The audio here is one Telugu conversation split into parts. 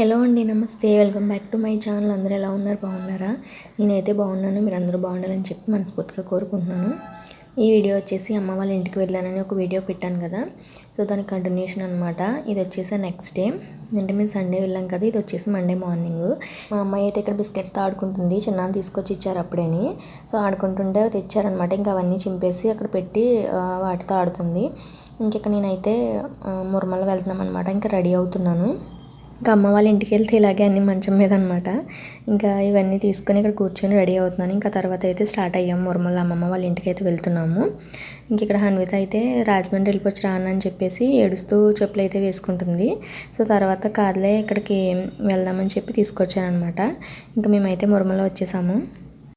హలో అండి నమస్తే. Welcome back to my channel. అందరూ ఎలా ఉన్నారు? బాగున్నారా? నేనైతే బాగున్నాను. మీరు అందరూ బాగుండాలని చెప్పి మనస్ఫూర్తిగా కోరుకుంటున్నాను. ఈ వీడియో వచ్చేసి అమ్మ వాళ్ళ ఇంటికి వెళ్ళానని ఒక వీడియో పెట్టాను కదా. సో దాని కంటిన్యూషన్ అనమాట ఇది వచ్చేసి నెక్స్ట్ డే అంటే మేము సండే వెళ్ళాం కదా. ఇది వచ్చేసి మండే మార్నింగ్ మా అమ్మాయి అయితే ఇక్కడ బిస్కెట్స్తో ఆడుకుంటుంది. చిన్నాన్ని తీసుకొచ్చి ఇచ్చారు అప్పుడేని. సో ఆడుకుంటుంటే తెచ్చారనమాట ఇంకా అవన్నీ చింపేసి అక్కడ పెట్టి వాటితో ఆడుతుంది. ఇంక నేనైతే ఆ, మురమల వెళ్తున్నాం అనమాట ఇంకా రెడీ అవుతున్నాను. ఇంకా అమ్మ వాళ్ళ ఇంటికి వెళ్తే ఇలాగే అన్ని మంచం మీద అనమాట ఇంకా ఇవన్నీ తీసుకొని ఇక్కడ కూర్చొని రెడీ అవుతున్నాను. ఇంకా తర్వాత అయితే స్టార్ట్ అయ్యాము మురుమల అమ్మమ్మ వాళ్ళ ఇంటికి అయితే వెళ్తున్నాము. ఇంక ఇక్కడ హన్విత అయితే రాజమండ్రి వెళ్ళిపోవచ్చు రాను అని చెప్పేసి ఏడుస్తూ చెప్పులు అయితే వేసుకుంటుంది. సో తర్వాత కార్లే ఇక్కడికి వెళ్దామని చెప్పి తీసుకొచ్చానమాట ఇంకా మేమైతే మురుమల వచ్చేసాము.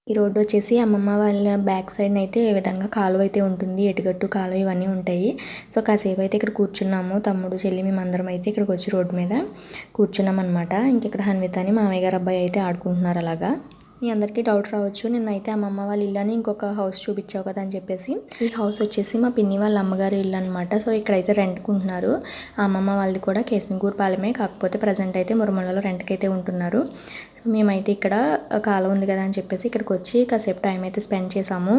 ఈ రోడ్డు వచ్చేసి అమ్మమ్మ వాళ్ళ బ్యాక్ సైడ్ అయితే ఏ విధంగా కాలువ అయితే ఉంటుంది ఎటుగట్టు కాలువ ఇవన్నీ ఉంటాయి. సో కాసేపు అయితే ఇక్కడ కూర్చున్నాము. తమ్ముడు చెల్లి మేమందరం అయితే ఇక్కడికి వచ్చి రోడ్డు మీద కూర్చున్నాం అనమాట ఇంక ఇక్కడ హన్వితని మామయ్య గారు అబ్బాయి అయితే ఆడుకుంటున్నారు అలాగా. మీ అందరికీ డౌట్ రావచ్చు. నిన్నైతే అమ్మమ్మ వాళ్ళ ఇల్లని అని ఇంకొక హౌస్ చూపించావు కదా అని చెప్పేసి. ఈ హౌస్ వచ్చేసి మా పిన్ని వాళ్ళ అమ్మగారు ఇల్లు అనమాట సో ఇక్కడైతే రెంట్కుంటున్నారు. అమ్మమ్మ వాళ్ళది కూడా కేసింగూరు పాలెమే. కాకపోతే ప్రజెంట్ అయితే మురుమలలో రెంట్కి అయితే ఉంటున్నారు. సో మేమైతే ఇక్కడ కాలం ఉంది కదా అని చెప్పేసి ఇక్కడికి వచ్చి కాసేపు టైం అయితే స్పెండ్ చేసాము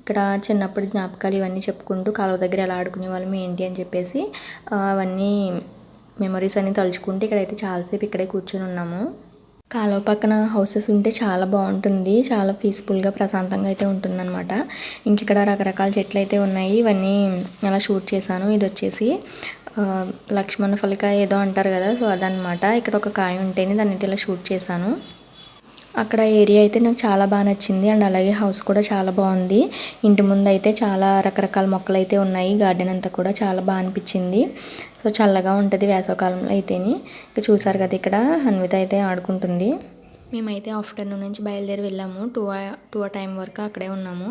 ఇక్కడ చిన్నప్పటి జ్ఞాపకాలు ఇవన్నీ చెప్పుకుంటూ కాలువ దగ్గర ఎలా ఆడుకునే వాళ్ళం ఏంటి అని చెప్పేసి అవన్నీ మెమరీస్ అన్నీ తలుచుకుంటూ ఇక్కడైతే చాలాసేపు ఇక్కడే కూర్చొని ఉన్నాము. కాలువ పక్కన హౌసెస్ ఉంటే చాలా బాగుంటుంది. చాలా పీస్ఫుల్గా ప్రశాంతంగా అయితే ఉంటుందన్నమాట. ఇంక ఇక్కడ రకరకాల చెట్లు అయితే ఉన్నాయి. ఇవన్నీ అలా షూట్ చేశాను. ఇది వచ్చేసి లక్ష్మణ ఫలిక ఏదో అంటారు కదా సో అదనమాట ఇక్కడ ఒక కాయ ఉంటేనే దాన్ని అయితే ఇలా షూట్ చేశాను. అక్కడ ఏరియా అయితే నాకు చాలా బాగా నచ్చింది. అండ్ అలాగే హౌస్ కూడా చాలా బాగుంది. ఇంటి ముందు అయితే చాలా రకరకాల మొక్కలు అయితే ఉన్నాయి. గార్డెన్ అంతా కూడా చాలా బాగా అనిపించింది. సో చల్లగా ఉంటుంది వేసవకాలంలో అయితేని. ఇక చూసారు కదా ఇక్కడ హన్విత అయితే ఆడుకుంటుంది. మేమైతే ఆఫ్టర్నూన్ నుంచి బయలుదేరి వెళ్ళాము. టూ టూ ఆ టైం వరకు అక్కడే ఉన్నాము.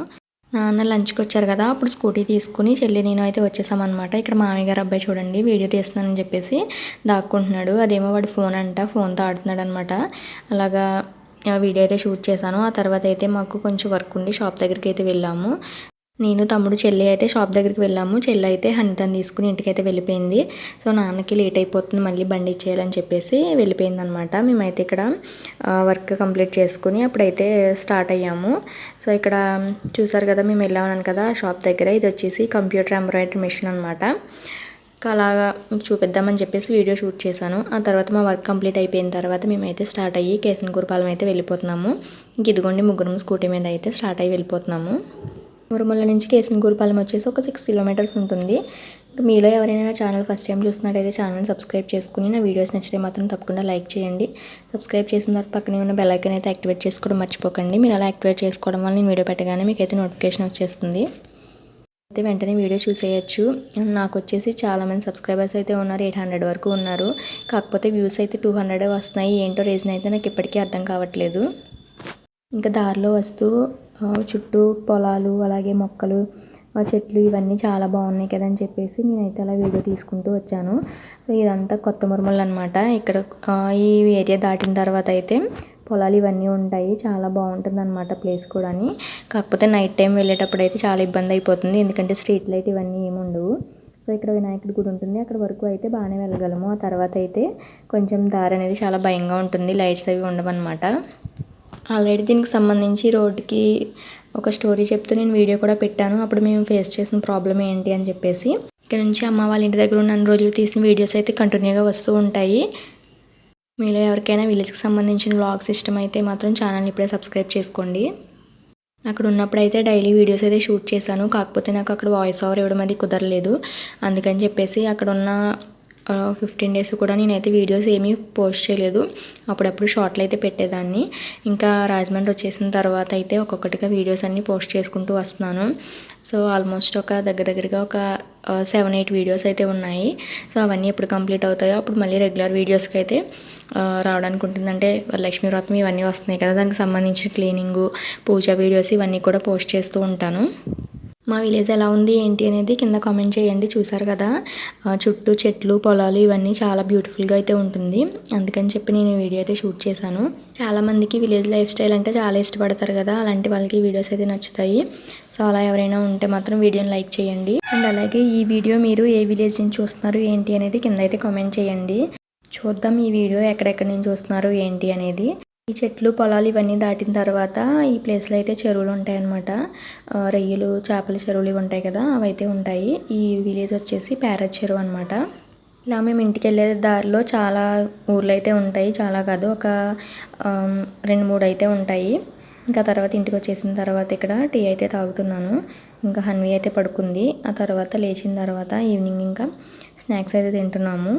నాన్న లంచ్కి వచ్చారు కదా అప్పుడు స్కూటీ తీసుకుని చెల్లి నేను అయితే వచ్చేసామన్నమాట. ఇక్కడ మామయ్య గారు అబ్బాయి చూడండి వీడియో తీస్తున్నానని చెప్పేసి దాక్కుంటున్నాడు. అదేమో వాడు ఫోన్ అంట ఫోన్తో ఆడుతున్నాడు అనమాట అలాగా వీడియో అయితే షూట్ చేశాను. ఆ తర్వాత అయితే మాకు కొంచెం వర్క్ ఉండి షాప్ దగ్గరికి అయితే వెళ్ళాము. నేను తమ్ముడు చెల్లి అయితే షాప్ దగ్గరికి వెళ్ళాము. చెల్లి అయితే హనితను తీసుకుని ఇంటికి అయితే వెళ్ళిపోయింది. సో నాన్నకి లేట్ అయిపోతుంది. మళ్ళీ బండి ఇచ్చేయాలని చెప్పేసి వెళ్ళిపోయింది అనమాట మేమైతే ఇక్కడ వర్క్ కంప్లీట్ చేసుకుని అప్పుడైతే స్టార్ట్ అయ్యాము. సో ఇక్కడ చూసారు కదా మేము వెళ్ళామన్నాను కదా ఆ షాప్ దగ్గర. ఇది వచ్చేసి కంప్యూటర్ ఎంబ్రాయిడరీ మిషన్ అనమాట అలాగా మీకు చూపిద్దామని చెప్పేసి వీడియో షూట్ చేశాను. ఆ తర్వాత మా వర్క్ కంప్లీట్ అయిపోయిన తర్వాత మేమైతే స్టార్ట్ అయ్యి కేసనకూరపాలెం అయితే వెళ్ళిపోతున్నాము. ఇంక ఇదిగోండి ముగ్గురం స్కూటీ మీద అయితే స్టార్ట్ అయ్యి వెళ్ళిపోతున్నాము. మురుమల నుంచి కేసనకూరపాలెం వచ్చేసి ఒక సిక్స్ కిలోమీటర్స్ ఉంటుంది. మీలో ఎవరైనా నా ఛానల్ ఫస్ట్ టైం చూస్తున్నట్టయితే ఛానల్ సబ్స్క్రైబ్ చేసుకుని నా వీడియోస్ నచ్చితే మాత్రం తప్పకుండా లైక్ చేయండి. సబ్స్క్రైబ్ చేసిన తర్వాత పక్కనే ఉన్న బెల్ ఐకన్ అయితే యాక్టివేట్ చేసుకోవడం మర్చిపోకండి. మీరు అలా యాక్టివేట్ చేసుకోవడం వల్ల నేను వీడియో పెట్టగానే మీకైతే నోటిఫికేషన్ వచ్చేస్తుంది. అయితే వెంటనే వీడియో చూసేయచ్చు నాకు వచ్చేసి చాలామంది సబ్స్క్రైబర్స్ అయితే ఉన్నారు ఎయిట్ హండ్రెడ్ వరకు ఉన్నారు. కాకపోతే వ్యూస్ అయితే టూ హండ్రెడ్ వస్తున్నాయి. ఏంటో రీజన్ అయితే నాకు ఇప్పటికీ అర్థం కావట్లేదు. ఇంకా దారిలో వస్తూ చుట్టూ పొలాలు అలాగే మొక్కలు చెట్లు ఇవన్నీ చాలా బాగున్నాయి కదా అని చెప్పేసి నేనైతే అలా వీడియో తీసుకుంటూ వచ్చాను. సో ఇదంతా కొత్త మురుమలు అనమాట ఇక్కడ ఈ ఏరియా దాటిన తర్వాత అయితే పొలాలు ఇవన్నీ ఉంటాయి. చాలా బాగుంటుంది అనమాట ప్లేస్ కూడాని. కాకపోతే నైట్ టైం వెళ్ళేటప్పుడు అయితే చాలా ఇబ్బంది అయిపోతుంది. ఎందుకంటే స్ట్రీట్ లైట్ ఇవన్నీ ఏమి ఉండవు. సో ఇక్కడ వినాయకుడి గుడి ఉంటుంది. అక్కడ వరకు అయితే బాగానే వెళ్ళగలము. ఆ తర్వాత అయితే కొంచెం దారి అనేది చాలా భయంగా ఉంటుంది. లైట్స్ అవి ఉండవన్నమాట. ఆల్రెడీ దీనికి సంబంధించి రోడ్డుకి ఒక స్టోరీ చెప్తూ నేను వీడియో కూడా పెట్టాను. అప్పుడు మేము ఫేస్ చేసిన ప్రాబ్లం ఏంటి అని చెప్పేసి. ఇక్కడ నుంచి అమ్మ వాళ్ళ ఇంటి దగ్గర ఉన్న అన్ని రోజులు తీసిన వీడియోస్ అయితే కంటిన్యూగా వస్తూ ఉంటాయి. మీలో ఎవరికైనా విలేజ్కి సంబంధించిన వ్లాగ్స్ ఇష్టమైతే అయితే మాత్రం ఛానల్ని ఇప్పుడే సబ్స్క్రైబ్ చేసుకోండి. అక్కడ ఉన్నప్పుడు అయితే డైలీ వీడియోస్ అయితే షూట్ చేశాను. కాకపోతే నాకు అక్కడ వాయిస్ ఓవర్ ఇవ్వడం అది కుదరలేదు. అందుకని చెప్పేసి అక్కడ ఉన్న ఫిఫ్టీన్ డేస్ కూడా నేనైతే వీడియోస్ ఏమీ పోస్ట్ చేయలేదు. అప్పుడప్పుడు షార్ట్లు అయితే పెట్టేదాన్ని. ఇంకా రాజమండ్రి వచ్చేసిన తర్వాత అయితే ఒక్కొక్కటిగా వీడియోస్ అన్నీ పోస్ట్ చేసుకుంటూ వస్తున్నాను. సో ఆల్మోస్ట్ ఒక దగ్గర దగ్గరగా ఒక సెవెన్ ఎయిట్ వీడియోస్ అయితే ఉన్నాయి. సో అవన్నీ ఎప్పుడు కంప్లీట్ అవుతాయో అప్పుడు మళ్ళీ రెగ్యులర్ వీడియోస్కి అయితే రావడానికి ఉంటుంది అంటే లక్ష్మీ వ్రతం ఇవన్నీ వస్తున్నాయి కదా. దానికి సంబంధించిన క్లీనింగు పూజ వీడియోస్ ఇవన్నీ కూడా పోస్ట్ చేస్తూ ఉంటాను. మా విలేజ్ ఎలా ఉంది ఏంటి అనేది కింద కామెంట్ చేయండి. చూసారు కదా? చుట్టూ చెట్లు పొలాలు ఇవన్నీ చాలా బ్యూటిఫుల్గా అయితే ఉంటుంది. అందుకని చెప్పి నేను ఈ వీడియో అయితే షూట్ చేశాను. చాలామందికి విలేజ్ లైఫ్ స్టైల్ అంటే చాలా ఇష్టపడతారు కదా? అలాంటి వాళ్ళకి వీడియోస్ అయితే నచ్చుతాయి. సో అలా ఎవరైనా ఉంటే మాత్రం వీడియోని లైక్ చేయండి. అండ్ అలాగే ఈ వీడియో మీరు ఏ విలేజ్ నుంచి చూస్తున్నారు ఏంటి అనేది కింద అయితే కామెంట్ చేయండి. చూద్దాం ఈ వీడియో ఎక్కడెక్కడి నుంచి చూస్తున్నారు ఏంటి అనేది. ఈ చెట్లు పొలాలు ఇవన్నీ దాటిన తర్వాత ఈ ప్లేస్లో అయితే చెరువులు ఉంటాయి అన్నమాట రొయ్యలు చేపల చెరువులు ఇవి ఉంటాయి కదా అవి అయితే ఉంటాయి. ఈ విలేజ్ వచ్చేసి ప్యారెట్ చెరువు అనమాట ఇలా మేము ఇంటికి వెళ్ళే దారిలో చాలా ఊర్లు అయితే ఉంటాయి. చాలా కాదు ఒక రెండు మూడు అయితే ఉంటాయి. ఇంకా తర్వాత ఇంటికి వచ్చేసిన తర్వాత ఇక్కడ టీ అయితే తాగుతున్నాను. ఇంకా హన్వి అయితే పడుకుంది. ఆ తర్వాత లేచిన తర్వాత ఈవినింగ్ ఇంకా స్నాక్స్ అయితే తింటున్నాము.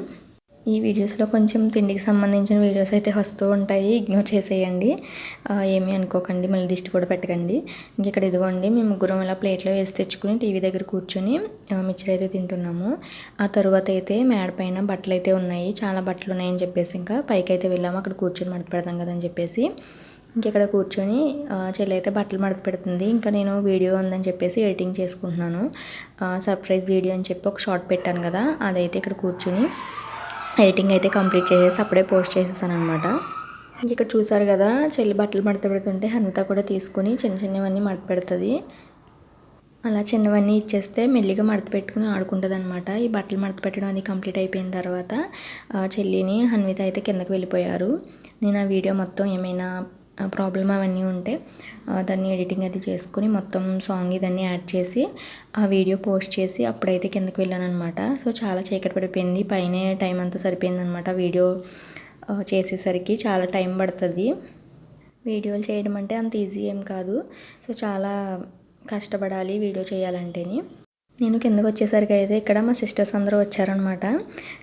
ఈ వీడియోస్లో కొంచెం తిండికి సంబంధించిన వీడియోస్ అయితే వస్తూ ఉంటాయి. ఇగ్నోర్ చేసేయండి. ఏమీ అనుకోకండి. మళ్ళీ దిష్టి కూడా పెట్టకండి. ఇంక ఇక్కడ ఇదిగోండి మేము ముగ్గురం ఇలా ప్లేట్లో వేసి తెచ్చుకుని టీవీ దగ్గర కూర్చొని మిక్చర్ అయితే తింటున్నాము. ఆ తర్వాత అయితే మేడ పైన బట్టలు అయితే ఉన్నాయి. చాలా బట్టలు ఉన్నాయని చెప్పేసి ఇంకా పైకి అయితే వెళ్ళాము. అక్కడ కూర్చొని మడత పెడతాం కదని చెప్పేసి. ఇంకెక్కడ కూర్చొని చెల్లి అయితే బట్టలు మడత పెడుతుంది. ఇంకా నేను వీడియో ఉందని చెప్పేసి ఎడిటింగ్ చేసుకుంటున్నాను. సర్ప్రైజ్ వీడియో అని చెప్పి ఒక షార్ట్ పెట్టాను కదా అదైతే ఇక్కడ కూర్చొని ఎడిటింగ్ అయితే కంప్లీట్ చేసేసి అప్పుడే పోస్ట్ చేసేసాను అనమాట ఇక్కడ చూసారు కదా చెల్లి బట్టలు మడత పెడుతుంటే హనుత కూడా తీసుకుని చిన్న చిన్నవన్నీ మడత పెడుతుంది. అలా చిన్నవన్నీ ఇచ్చేస్తే మెల్లిగా మడత పెట్టుకుని ఆడుకుంటుంది అనమాట ఈ బట్టలు మడత పెట్టడం అది కంప్లీట్ అయిపోయిన తర్వాత చెల్లిని హన్విత అయితే కిందకి వెళ్ళిపోయారు. నేను ఆ వీడియో మొత్తం ఏమైనా ప్రాబ్లం అవన్నీ ఉంటే దాన్ని ఎడిటింగ్ అది చేసుకుని మొత్తం సాంగ్ ఇదన్నీ యాడ్ చేసి ఆ వీడియో పోస్ట్ చేసి అప్పుడైతే కిందకి వెళ్ళాను అనమాట సో చాలా చీకటి పడిపోయింది. పైనే టైం అంతా సరిపోయింది అనమాట వీడియో చేసేసరికి. చాలా టైం పడుతుంది. వీడియోలు చేయడం అంటే అంత ఈజీ ఏం కాదు. సో చాలా కష్టపడాలి వీడియో చేయాలంటేని. నేను కిందకు వచ్చేసరికి అయితే ఇక్కడ మా సిస్టర్స్ అందరూ వచ్చారనమాట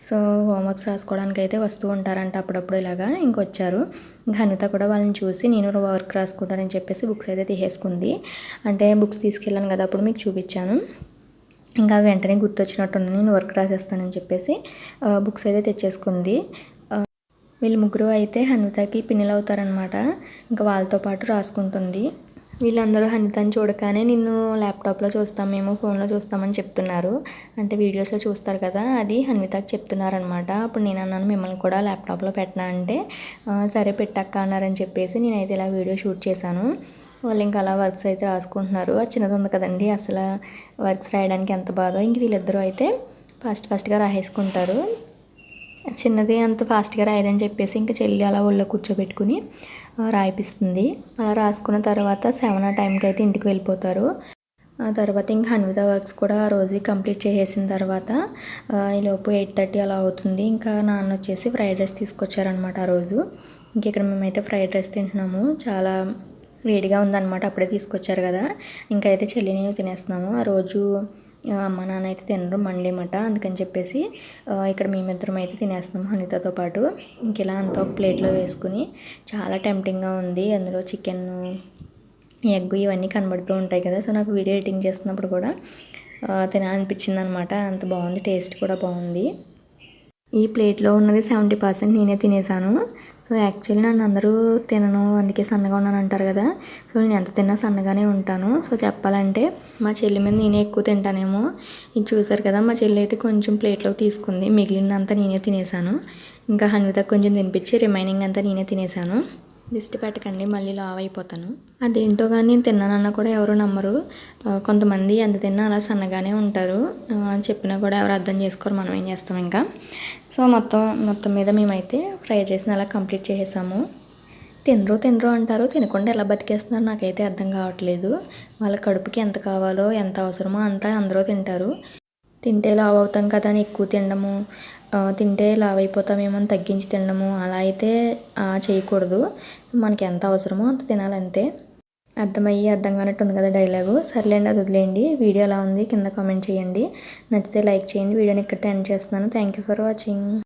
సో హోంవర్క్స్ రాసుకోవడానికి అయితే వస్తూ ఉంటారంట అప్పుడప్పుడు ఇలాగా. ఇంకొచ్చారు. ఇంకా కూడా వాళ్ళని చూసి నేను వర్క్ రాసుకుంటానని చెప్పేసి బుక్స్ అయితే తీసేసుకుంది. అంటే బుక్స్ తీసుకెళ్ళాను కదా అప్పుడు మీకు చూపించాను. ఇంకా వెంటనే గుర్తొచ్చినట్టున్నా నేను వర్క్ రాసేస్తానని చెప్పేసి బుక్స్ అయితే తెచ్చేసుకుంది. వీళ్ళు ముగ్గురు అయితే హనుతకి పిన్నెలు అవుతారనమాట ఇంకా వాళ్ళతో పాటు రాసుకుంటుంది. వీళ్ళందరూ హనితని చూడగానే నిన్ను ల్యాప్టాప్లో చూస్తాం మేము ఫోన్లో చూస్తామని చెప్తున్నారు. అంటే వీడియోస్లో చూస్తారు కదా అది హన్వితకి చెప్తున్నారనమాట అప్పుడు నేను అన్నాను మిమ్మల్ని కూడా ల్యాప్టాప్లో పెట్టినా అంటే సరే పెట్టక్క అన్నారని చెప్పేసి నేనైతే ఇలా వీడియో షూట్ చేశాను. వాళ్ళు ఇంకా అలా వర్క్స్ అయితే రాసుకుంటున్నారు. అది చిన్నది ఉంది కదండి అసలు వర్క్స్ రాయడానికి ఎంత బాధో ఇంక వీళ్ళిద్దరూ అయితే ఫాస్ట్ ఫాస్ట్గా రాసేసుకుంటారు. చిన్నది అంత ఫాస్ట్గా రాయదని చెప్పేసి ఇంకా చెల్లి అలా ఒళ్ళో కూర్చోబెట్టుకుని రాయిపిస్తుంది. అలా రాసుకున్న తర్వాత సెవెన్ ఆ టైంకి అయితే ఇంటికి వెళ్ళిపోతారు. ఆ తర్వాత ఇంకా హన్విత వర్క్స్ కూడా ఆ రోజు కంప్లీట్ చేసేసిన తర్వాత ఈలోపు ఎయిట్ థర్టీ అలా అవుతుంది. ఇంకా నాన్న వచ్చేసి ఫ్రైడ్ రైస్ తీసుకొచ్చారనమాట ఆ రోజు. ఇంకెక్కడ మేమైతే ఫ్రైడ్ రైస్ తింటున్నాము. చాలా వేడిగా ఉందన్నమాట. అప్పుడే తీసుకొచ్చారు కదా. ఇంకైతే అయితే చెల్లి నేను తినేస్తున్నాము. ఆ రోజు మా నాన్న అయితే తినరు మండే మాట అందుకని చెప్పేసి ఇక్కడ మేమిద్దరం అయితే తినేస్తున్నాం హనితతో పాటు. ఇంక ఇలా అంతా ఒక ప్లేట్లో వేసుకుని చాలా టెంప్టింగ్గా ఉంది. అందులో చికెన్ ఎగ్ ఇవన్నీ కనబడుతూ ఉంటాయి కదా సో నాకు వీడియో ఎడిటింగ్ చేస్తున్నప్పుడు కూడా తినాలనిపించింది అనమాట అంత బాగుంది టేస్ట్ కూడా బాగుంది. ఈ ప్లేట్లో ఉన్నది సెవెంటీ పర్సెంట్ నేనే తినేసాను. సో యాక్చువల్లీ నన్ను అందరూ తినను అందుకే సన్నగా ఉన్నాను అంటారు కదా. సో నేను ఎంత తిన్నా సన్నగానే ఉంటాను. సో చెప్పాలంటే మా చెల్లి మీద నేనే ఎక్కువ తింటానేమో. ఇది చూసారు కదా మా చెల్లి అయితే కొంచెం ప్లేట్లోకి తీసుకుంది. మిగిలిందంతా నేనే తినేసాను ఇంకా హన్విత కొంచెం తినిపించి రిమైనింగ్ అంతా నేనే తినేసాను దిష్టి పెట్టకండి మళ్ళీ లావ్ అయిపోతాను. అదేంటో కానీ నేను తిన్నానన్నా కూడా ఎవరు నమ్మరు. కొంతమంది ఎంత తిన్నా అలా సన్నగానే ఉంటారు. చెప్పినా కూడా ఎవరు అర్థం చేసుకోరు మనం ఏం చేస్తాం ఇంకా. సో మొత్తం మొత్తం మీద మేమైతే ఫ్రైడ్ రైస్ని అలా కంప్లీట్ చేసేసాము. తినరు తినరు అంటారు. తినకుండా ఎలా బతికేస్తున్నారు నాకైతే అర్థం కావట్లేదు. వాళ్ళ కడుపుకి ఎంత కావాలో ఎంత అవసరమో అంతా అందరూ తింటారు. తింటే లావ్ అవుతాం కదా అని ఎక్కువ తినడము. తింటే లావ్ అయిపోతామేమో అని తగ్గించి తినడము అలా అయితే చేయకూడదు. మనకి ఎంత అవసరమో అంత తినాలంతే. అర్థమయ్యి అర్థం కానట్టు ఉంది కదా డైలాగు. సర్లేండి అది వదిలేయండి. వీడియో ఎలా ఉంది కింద కామెంట్ చేయండి. నచ్చితే లైక్ చేయండి. వీడియోని ఇక్కడ ఎండ్ చేస్తున్నాను. Thank you for watching